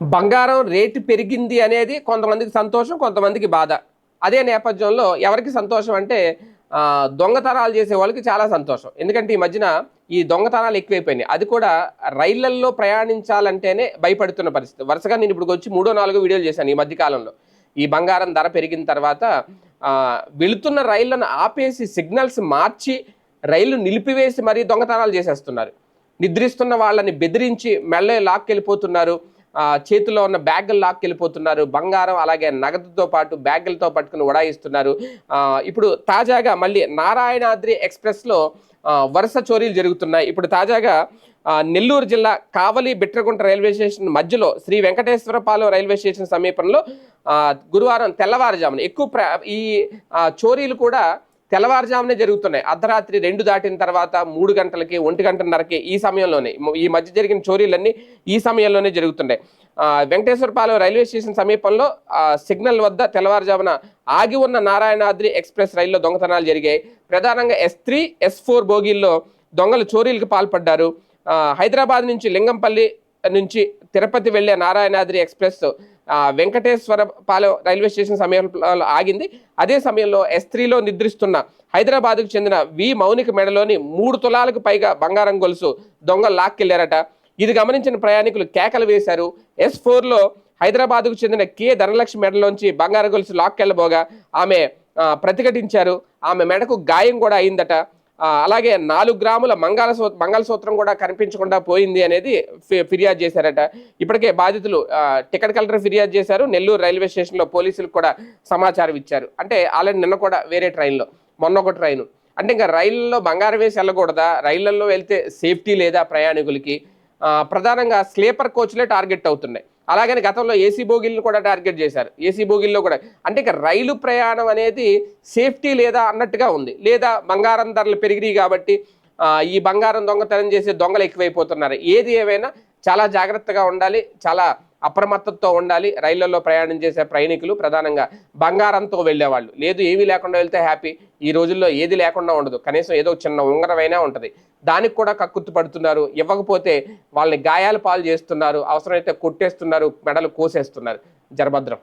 బంగారం రేటు పెరిగింది అనేది కొంతమందికి సంతోషం కొంతమందికి బాధ. అదే నేపథ్యంలో ఎవరికి సంతోషం అంటే దొంగతనాలు చేసే వాళ్ళకి చాలా సంతోషం. ఎందుకంటే ఈ మధ్యన ఈ దొంగతనాలు ఎక్కువైపోయినాయి. అది కూడా రైళ్ళల్లో ప్రయాణించాలంటేనే భయపడుతున్న పరిస్థితి. వరుసగా నేను ఇప్పుడు వచ్చి మూడో నాలుగో వీడియోలు చేశాను ఈ మధ్యకాలంలో ఈ బంగారం ధర పెరిగిన తర్వాత వెళుతున్న రైళ్ళను ఆపేసి సిగ్నల్స్ మార్చి రైళ్ళు నిలిపివేసి మరీ దొంగతనాలు చేసేస్తున్నారు. నిద్రిస్తున్న వాళ్ళని బెదిరించి మెళ్ళ లాక్కెళ్ళిపోతున్నారు. చేతిలో ఉన్న బ్యాగులు లాక్కెళ్ళిపోతున్నారు. బంగారం అలాగే నగదుతో పాటు బ్యాగులతో పట్టుకుని ఉడాయిస్తున్నారు. ఇప్పుడు తాజాగా మళ్ళీ నారాయణాద్రి ఎక్స్ప్రెస్లో వరుస చోరీలు జరుగుతున్నాయి. ఇప్పుడు తాజాగా నెల్లూరు జిల్లా కావలి బిట్రగుంట రైల్వే స్టేషన్ మధ్యలో శ్రీ వెంకటేశ్వరపాలెం రైల్వే స్టేషన్ సమీపంలో గురువారం తెల్లవారుజామున ఎక్కువ ప్ర ఈ చోరీలు కూడా తెల్లవారుజామునే జరుగుతున్నాయి. అర్ధరాత్రి రెండు దాటిన తర్వాత మూడు గంటలకి ఒంటి గంటన్నరకి ఈ సమయంలోనే ఈ మధ్య జరిగిన చోరీలన్నీ ఈ సమయంలోనే జరుగుతున్నాయి. వెంకటేశ్వరపాలెం రైల్వే స్టేషన్ సమీపంలో సిగ్నల్ వద్ద తెల్లవారుజామున ఆగి ఉన్న నారాయణాద్రి ఎక్స్ప్రెస్ రైల్లో దొంగతనాలు జరిగాయి. ప్రధానంగా ఎస్ త్రీ ఎస్ ఫోర్ బోగీల్లో దొంగలు చోరీలకు పాల్పడ్డారు. హైదరాబాద్ నుంచి లింగంపల్లి నుంచి తిరుపతి వెళ్ళే Narayanadri express Venkateswara Palem railway station సమయంలో ఆగింది. అదే సమయంలో ఎస్ త్రీలో నిద్రిస్తున్న హైదరాబాద్కు చెందిన వి మౌనిక మెడలోని మూడు తులాలకు పైగా బంగారం గొలుసు దొంగలు లాక్కెళ్ళారట. ఇది గమనించిన ప్రయాణికులు కేకలు వేశారు. ఎస్ ఫోర్లో హైదరాబాద్కు చెందిన కే ధనలక్ష్మి మెడలోంచి బంగారం గొలుసు లాక్కెళ్ళబోగా ఆమె ప్రతిఘటించారు. ఆమె మెడకు గాయం కూడా అయిందట. అలాగే నాలుగు గ్రాముల మంగళసూ మంగళసూత్రం కూడా కనిపించకుండా పోయింది అనేది ఫి- ఫిర్యాదు చేశారట. ఇప్పటికే బాధితులు టికెట్ కలెక్టర్ ఫిర్యాదు చేశారు. నెల్లూరు రైల్వే స్టేషన్లో పోలీసులకు కూడా సమాచారం ఇచ్చారు. అంటే ఆల్రెడీ నిన్న కూడా వేరే ట్రైన్లో మొన్న ఒక ట్రైన్. అంటే ఇంకా రైళ్ళల్లో బంగారం వేసి వెళ్ళకూడదా? రైళ్ళలో వెళ్తే సేఫ్టీ లేదా ప్రయాణికులకి? ప్రధానంగా స్లీపర్ కోచ్లే టార్గెట్ అవుతున్నాయి. అలాగని గతంలో ఏసీ బోగిల్ని కూడా టార్గెట్ చేశారు. ఏసీ బోగిల్లో కూడా అంటే ఇక రైలు ప్రయాణం అనేది సేఫ్టీ లేదా అన్నట్టుగా ఉంది. లేదా బంగారం ధరలు పెరిగినాయి కాబట్టి ఈ బంగారం దొంగతనం చేసే దొంగలు ఎక్కువైపోతున్నారు. ఏది ఏమైనా చాలా జాగ్రత్తగా ఉండాలి చాలా అప్రమత్తతో ఉండాలి. రైళ్ళలో ప్రయాణం చేసే ప్రయాణికులు ప్రధానంగా బంగారంతో వెళ్ళేవాళ్ళు. లేదు ఏమీ లేకుండా వెళ్తే హ్యాపీ. ఈ రోజుల్లో ఏది లేకుండా ఉండదు. కనీసం ఏదో చిన్న ఉంగరమైనా ఉంటుంది. దానికి కూడా కక్కుర్తి పడుతున్నారు. ఇవ్వకపోతే వాళ్ళని గాయాలు పాలు చేస్తున్నారు. అవసరమైతే కొట్టేస్తున్నారు. మెడలు కోసేస్తున్నారు. జరభద్రం.